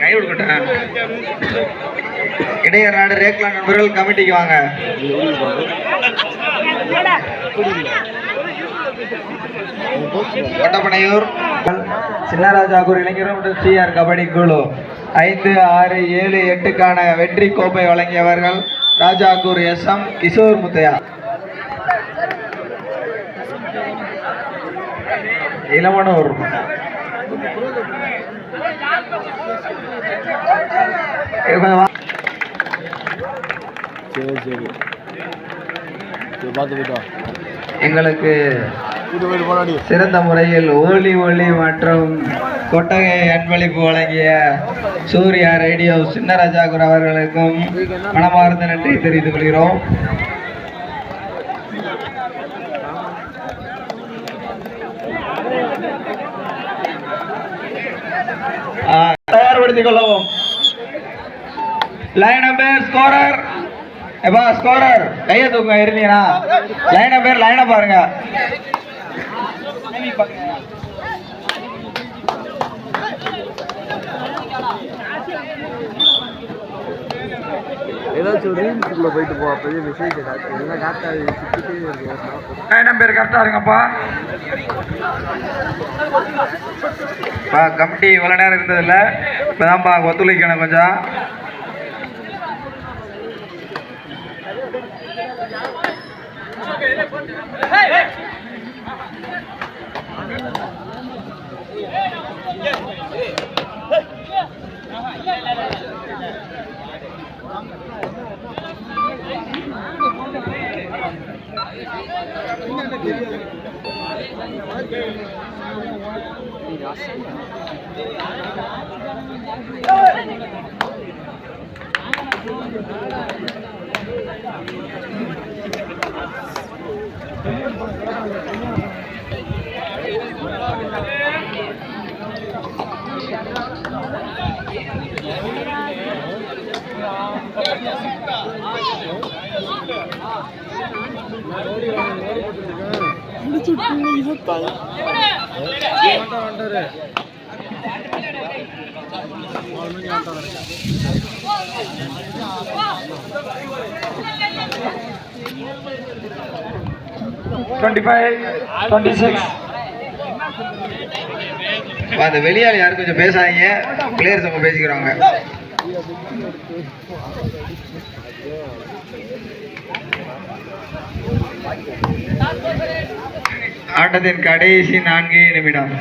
கை கொடுக்கட்டேன் இடையர் ரேக்லா நண்பர்கள் கமிட்டிக்கு வாங்க. கொட்டப்பனையூர் சின்னராஜாக்கூர் இளைஞர் மற்றும் சிஆர் கபடி குழு. ஐந்து ஆறு ஏழு எட்டுக்கான வெற்றி கோப்பை வழங்கியவர்கள் ராஜாக்கூர் எஸ் எம் கிஷோர் முத்தையா. இளமனூர் இவங்க சரி சரி பார்த்து எங்களுக்கு சிறந்த முறையில் ஓலி ஒளி மற்றும் கொட்டகை அன்பளிப்பு வழங்கிய சூர்யா ரேடியோ சின்னராஜாகுர் அவர்களுக்கும் மனமார்ந்த நன்றி தெரிவித்துக் கொள்கிறோம். தயார்படுத்திக் கொள்ளவும். லைன் நம்பர் ஸ்கோரர் எப்பா ஸ்கோரர் கையை தூங்க இருந்தீங்கன்னா லைன் நம்பர் லைனை பாருங்க. ஏதாச்சும் ரீல்ஸுக்குள்ளே போயிட்டு போ அப்போயே மெசேஜ் காட்டு என்ன காட்டாது சுற்றிட்டே லைன் நம்பர் கரெக்டாக இருங்கப்பா பா கமிட்டி இவ்வளோ நேரம் இருந்ததில்ல இப்போதான்ப்பா ஒத்துழைக்கணும் கொஞ்சம் 아, டுவெண்ட்டி ஃபைவ் டுவெண்ட்டி சிக்ஸ் அந்த வெளியால் யாரும் கொஞ்சம் பேசாதீங்க. பிளேயர்ஸ் அவங்க பேசிக்கிறாங்க. ஆட்டத்தின் கடைசி நான்கு நிமிடம்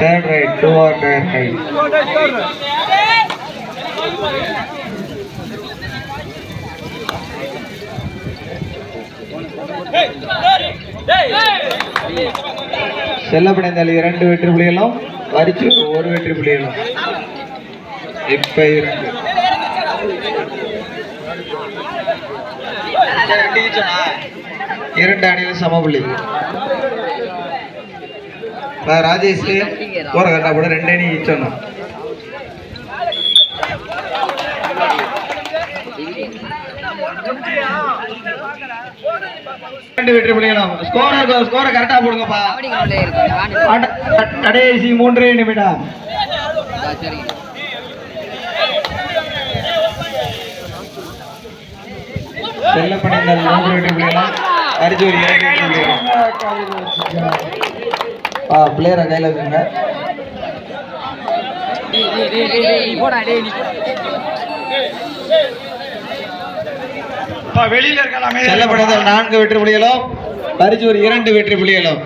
Third right, two or third right. செல்லப்படைந்தால் இரண்டு வெற்றி புள்ளிகளும் வரிச்சு ஒரு வெற்றி புள்ளிகளும் இப்ப இரண்டு. இரண்டு அணியில் சம புள்ளி. இப்ப ராஜேஷ் போற கட்டா கூட ரெண்டு வெற்றி ஸ்கோர் ஸ்கோரை கரெக்டா போடுங்கப்பா. கடைசி மூன்றே நிமிடம். செல்லப்படைந்தால் மூன்று வெற்றி புள்ளிகளும் அரிஜூர் பிளேயரை கையில் வச்சுங்க செல்லப்படைந்தால் நான்கு வெற்றி புள்ளிகளும் பரிசூர் இரண்டு வெற்றி புள்ளிகளும்